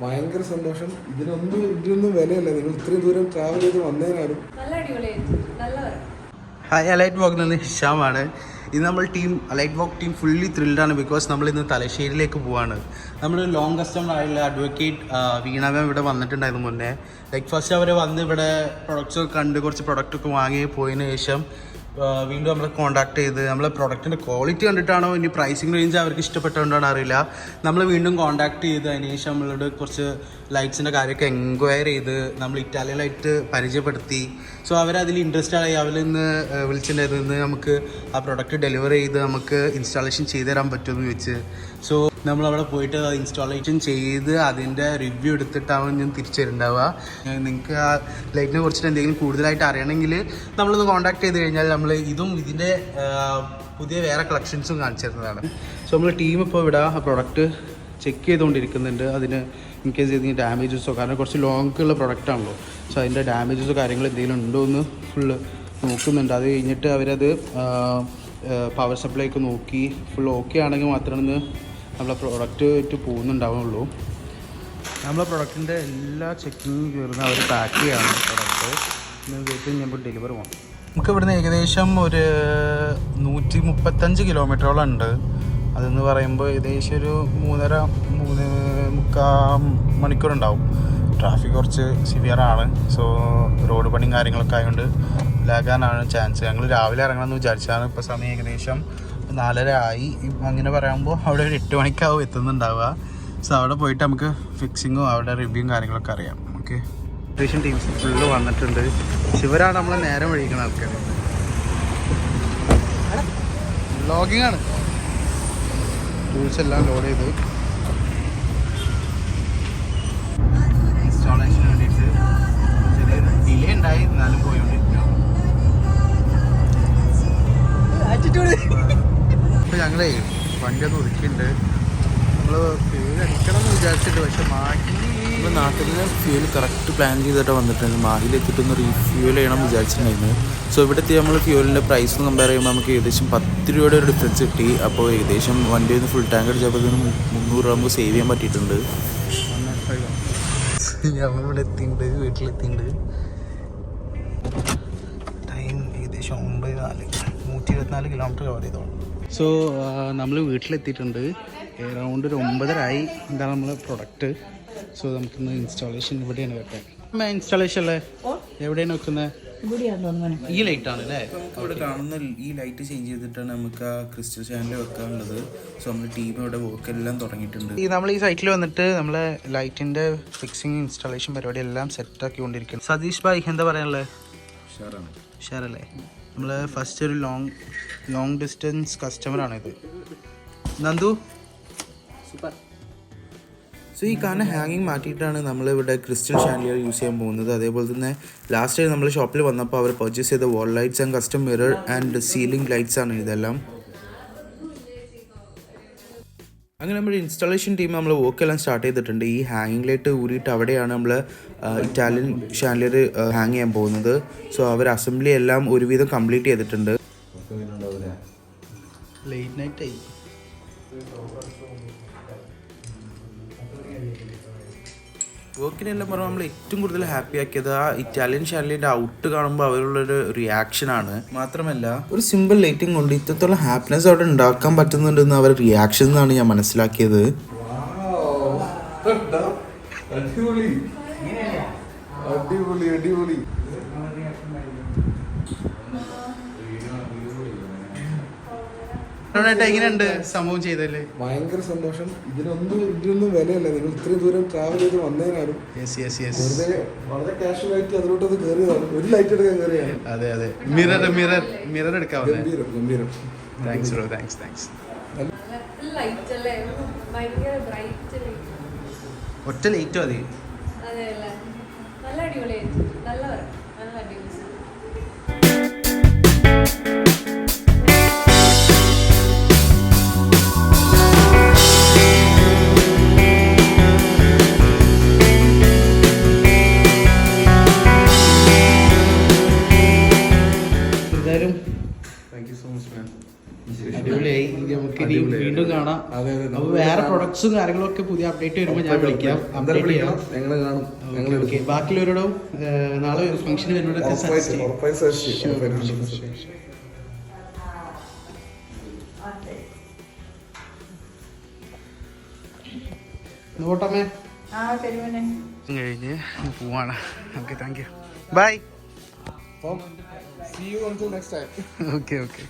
ഭയങ്കര സന്തോഷം. ഇതിനൊന്നും ഇതിനൊന്നും വിലയല്ല. നിങ്ങൾ ഇത്രയും ദൂരം ട്രാവൽ ചെയ്ത് വന്നതിനാലും. ഹായ് അലൈറ്റ് വോക്ക് നിന്ന് ഹിഷാമാണ് ഇന്ന് നമ്മൾ team Alight walk team fully ത്രില്ഡാണ് ബിക്കോസ് നമ്മൾ ഇന്ന് തലശ്ശേരിയിലേക്ക് പോവാണ്. നമ്മൾ ലോങ് കസ്റ്റമർ ആയുള്ള അഡ്വക്കേറ്റ് വീണ ഇവിടെ വന്നിട്ടുണ്ടായിരുന്നു മുന്നേ. ലൈക്ക് ഫസ്റ്റ് അവർ വന്ന് ഇവിടെ പ്രൊഡക്ട്സ് ഒക്കെ കണ്ട് കുറച്ച് പ്രൊഡക്റ്റ് ഒക്കെ വാങ്ങി പോയതിന് ശേഷം വീണ്ടും നമ്മളെ കോൺടാക്ട് ചെയ്ത് നമ്മളെ പ്രൊഡക്റ്റിന്റെ ക്വാളിറ്റി കണ്ടിട്ടാണോ ഇനി പ്രൈസിങ് റേഞ്ച് അവർക്ക് ഇഷ്ടപ്പെട്ടുകൊണ്ടാണോ അറിയില്ല. നമ്മൾ വീണ്ടും കോൺടാക്ട് ചെയ്ത് അതിന് ശേഷം നമ്മളോട് കുറച്ച് ലൈറ്റ്സിന്റെ കാര്യമൊക്കെ എൻക്വയർ ചെയ്ത് നമ്മൾ ഇറ്റാലിയൻ ലൈറ്റ് പരിചയപ്പെടുത്തി. സോ അവരതിൽ ഇൻട്രസ്റ്റ് ആയി. അവരിൽ നിന്ന് വിളിച്ചിട്ടുണ്ടായിരുന്നു നമുക്ക് ആ പ്രൊഡക്റ്റ് ഡെലിവർ ചെയ്ത് നമുക്ക് ഇൻസ്റ്റാളേഷൻ ചെയ്തു തരാൻ പറ്റുമെന്ന് ചോദിച്ച് സോ നമ്മൾ അവിടെ പോയിട്ട് ഇൻസ്റ്റാളേഷൻ ചെയ്ത് അതിന്റെ റിവ്യൂ എടുത്തിട്ടാവും ഞാൻ തിരിച്ചു വരുന്നുണ്ടാവുക നിങ്ങൾക്ക് ആ ലൈറ്റിനെ കുറിച്ചിട്ട് എന്തെങ്കിലും കൂടുതലായിട്ട് അറിയണമെങ്കിൽ നമ്മളൊന്ന് കോൺടാക്ട് ചെയ്ത് കഴിഞ്ഞാൽ നമ്മൾ ഇതും ഇതിന്റെ പുതിയ വേറെ കളക്ഷൻസും കാണിച്ചു തരുന്നതാണ്. സോ നമ്മൾ ടീം ഇപ്പോൾ ഇവിടെ ആ പ്രൊഡക്റ്റ് ചെക്ക് ചെയ്തുകൊണ്ടിരിക്കുന്നുണ്ട്. അതിന് ഇൻ കേസ് ഏതെങ്കിലും ഡാമേജസോ കാരണം കുറച്ച് ലോങ് ഉള്ള പ്രൊഡക്റ്റ് ആണല്ലോ. സോ അതിന്റെ ഡാമേജസോ കാര്യങ്ങൾ എന്തെങ്കിലും ഉണ്ടോ എന്ന് ഫുള്ള് നോക്കുന്നുണ്ട്. അത് കഴിഞ്ഞിട്ട് അവരത് പവർ സപ്ലൈ ഒക്കെ നോക്കി ഫുൾ ഓക്കെ ആണെങ്കിൽ മാത്രമാണ് നമ്മളെ പ്രോഡക്റ്റ് ആയിട്ട് പോകുന്നുണ്ടാവുള്ളൂ. നമ്മളെ പ്രൊഡക്റ്റിന്റെ എല്ലാ ചെക്കിങ്ങും കയറുന്ന അവർ പാക്ക് ചെയ്യാണ് പ്രൊഡക്റ്റ് വീട്ടിൽ ഞങ്ങൾ ഡെലിവറി പോകണം നമുക്ക് ഇവിടുന്ന് ഏകദേശം ഒരു നൂറ്റി മുപ്പത്തഞ്ച് കിലോമീറ്ററോളം ഉണ്ട്. അതെന്ന് പറയുമ്പോൾ ഏകദേശം ഒരു മൂന്നര മൂന്ന് മുക്കാൽ മണിക്കൂറുണ്ടാവും ട്രാഫിക് കുറച്ച് സിവിയറാണ് സോ റോഡ് പണിയും കാര്യങ്ങളൊക്കെ ആയതുകൊണ്ട് ലാഗാനാണ് ചാൻസ് ഞങ്ങൾ രാവിലെ ഇറങ്ങണമെന്ന് വിചാരിച്ചാണ്. ഇപ്പോൾ സമയം ഏകദേശം നാലര ആയി അങ്ങനെ പറയുമ്പോൾ അവിടെ ഒരു എട്ട് മണിക്കാവും എത്തുന്നുണ്ടാവുക. സോ അവിടെ പോയിട്ട് നമുക്ക് ഫിക്സിങ്ങും അവിടെ റിവ്യൂവും കാര്യങ്ങളൊക്കെ അറിയാം. ഓക്കെ ഏകദേശം ടീംസ് ഫുള്ള് വന്നിട്ടുണ്ട്. ശിവരാണ് നമ്മളെ നേരം വഴിക്കുന്ന ആൾക്കാർ ലോഗിങ് ആണ്. ടൂൾസ് എല്ലാം ലോഡ് ചെയ്ത്. വണ്ടി ഒന്ന് ഒതുക്കിയിട്ടുണ്ട്. നമ്മൾ പേര് അടിക്കണം എന്ന് വിചാരിച്ചിട്ട് പക്ഷെ മാഹി ഇപ്പോൾ നാട്ടിൽ നിന്ന് ഫ്യൂൽ കറക്റ്റ് പ്ലാൻ ചെയ്തിട്ട് വന്നിട്ടുണ്ട് മാഹിലെത്തിയിട്ടൊന്ന് റീഫ്യൂൽ ചെയ്യണം വിചാരിച്ചിട്ടുണ്ടായിരുന്നു. സോ ഇവിടെ ഇവിടുത്തെ നമ്മൾ ഫ്യൂലിന്റെ പ്രൈസ് കമ്പയർ ചെയ്യുമ്പോൾ നമുക്ക് ഏകദേശം പത്ത് രൂപയുടെ ഒരു ഡിഫറൻസ് കിട്ടി. അപ്പോൾ ഏകദേശം വണ്ടി ഒന്ന് ഫുൾ ടാങ്ക് അടിച്ചപ്പോൾ ഇതിന് മുന്നൂറ് രൂപ നമുക്ക് സേവ് ചെയ്യാൻ പറ്റിയിട്ടുണ്ട്. ഞങ്ങളിവിടെ എത്തിയിട്ടുണ്ട്. വീട്ടിലെത്തിയിട്ടുണ്ട്. ടൈം ഏകദേശം ഒമ്പത് നാല് നൂറ്റി ഇരുപത്തിനാല് കിലോമീറ്റർ കവർ ചെയ്തോളൂ. സോ നമ്മൾ വീട്ടിലെത്തിയിട്ടുണ്ട്. എറൗണ്ട് ഒരു ഒമ്പതരായി. എന്താണ് നമ്മളെ പ്രൊഡക്റ്റ് സോ നമുക്കിന്ന് ഇൻസ്റ്റാളേഷൻ ഇവിടെയാണ് വെക്കാൻ ഇൻസ്റ്റാളേഷൻ അല്ലേ എവിടെയാണ് വെക്കുന്നത് ഈ ലൈറ്റ് ആണ് അല്ലേ? ഇവിടെ കാണുന്ന ഈ ലൈറ്റ് ചേഞ്ച് ചെയ്തിട്ടാണ് നമുക്ക് ആ ക്രിസ്റ്റൽ ചാനൽ വെക്കാനുള്ളത്. സോ നമ്മുടെ ടീം ഇവിടെ വർക്ക് എല്ലാം തുടങ്ങിയിട്ടുണ്ട്. ഈ നമ്മൾ ഈ സൈറ്റിൽ വന്നിട്ട് നമ്മളെ ലൈറ്റിന്റെ ഫിക്സിങ് ഇൻസ്റ്റാളേഷൻ പരിപാടി എല്ലാം സെറ്റ് ആക്കി കൊണ്ടിരിക്കുന്നു സതീഷ് ഭായ് എന്താ പറയാനുള്ളത് ഷെയർ ഉഷാറല്ലേ? നമ്മൾ ഫസ്റ്റ് ഒരു ലോങ് ലോങ് ഡിസ്റ്റൻസ് കസ്റ്റമറാണ് ഇത് നന്ദു? സോ ഈ കാണുന്ന ഹാങ്ങിങ് മാറ്റിയിട്ടാണ് നമ്മൾ ഇവിടെ ക്രിസ്റ്റൽ ഷാൻഡിയർ യൂസ് ചെയ്യാൻ പോകുന്നത്. അതേപോലെ തന്നെ ലാസ്റ്റ് ടൈം നമ്മൾ ഷോപ്പിൽ വന്നപ്പോൾ അവർ പർച്ചേസ് ചെയ്ത wall lights and custom mirror and ceiling lights ആണ് ഇതെല്ലാം. അങ്ങനെ നമ്മുടെ ഇൻസ്റ്റാളേഷൻ ടീം നമ്മൾ വർക്ക് എല്ലാം സ്റ്റാർട്ട് ചെയ്തിട്ടുണ്ട്. ഈ ഹാങ്ങിങ് ലൈറ്റ് ഊരിയിട്ട് അവിടെയാണ് നമ്മൾ ഇറ്റാലിയൻ ഷാൻഡിലിയർ ഹാങ് ചെയ്യാൻ പോകുന്നത്. സോ അവർ അസംബ്ലി എല്ലാം ഒരുവിധം കംപ്ലീറ്റ് ചെയ്തിട്ടുണ്ട്. ലേറ്റ് നൈറ്റ് ആയി. വർക്കിനെല്ലാം പറഞ്ഞാൽ നമ്മൾ ഏറ്റവും കൂടുതൽ ഹാപ്പി ആക്കിയത് ആ ഇറ്റാലിയൻ ഷാനലിന്റെ ഔട്ട് കാണുമ്പോൾ അവരുള്ളൊരു റിയാക്ഷൻ ആണ്. മാത്രമല്ല ഒരു സിമ്പിൾ ലൈറ്റിംഗ് കൊണ്ട് ഇത്രത്തോളം ഹാപ്പിനെസ് അവിടെ ഉണ്ടാക്കാൻ പറ്റുന്നുണ്ടെന്ന് അവരുടെ റിയാക്ഷൻ എന്നാണ് ഞാൻ മനസ്സിലാക്കിയത്. അടിപൊളി. അടിപൊളി അടിപൊളി. എങ്ങനെയുണ്ട് സംഭവം ചെയ്തല്ലേ ഭയങ്കര സന്തോഷം. ഇതിനൊന്നും ഇതിനൊന്നും വിലയല്ല. നിങ്ങൾ ഇത്രയും ദൂരം ട്രാവൽ ചെയ്ത് വന്നതിനാലും വെറുതെ വളരെ കാഷ്വൽ ആയിട്ട് അതിലോട്ടത് കയറിയതാണ് ഒരു ലൈറ്റ് എടുക്കാൻ കയറിയാണ് അതെ അതെ. മിറർ മിറർ മിറർ എടുക്കാവുന്നേ ഗംഭീരം ഗംഭീരം. Thanks bro thanks thanks light അല്ലേ? ഭയങ്കര ബ്രൈറ്റ് ഒറ്റ ലേറ്റ് മതി. അതെ അല്ലേ? നല്ല അടിപൊളിയായിരുന്നു. നല്ല നല്ല അടിപൊളി വീണ്ടും കാണാം. അതെ അതെ അപ്പൊ വേറെ പ്രൊഡക്ട്സും കാര്യങ്ങളൊക്കെ പുതിയ അപ്ഡേറ്റ് വരുമ്പോൾ ഞാൻ വിളിക്കാം. എന്തായാലും അപ്ഡേറ്റ് ചെയ്യാം. ഞങ്ങൾ കാണും. ഓക്കെ ബാക്കിയുള്ളവരോടും നാളെ ഒരു ഫംഗ്ഷന് വരുമ്പോഴൊക്കെ. നോട്ടമ്മേ കഴിഞ്ഞ് പോവാണ്. Okay thank you bye you until next time. Okay okay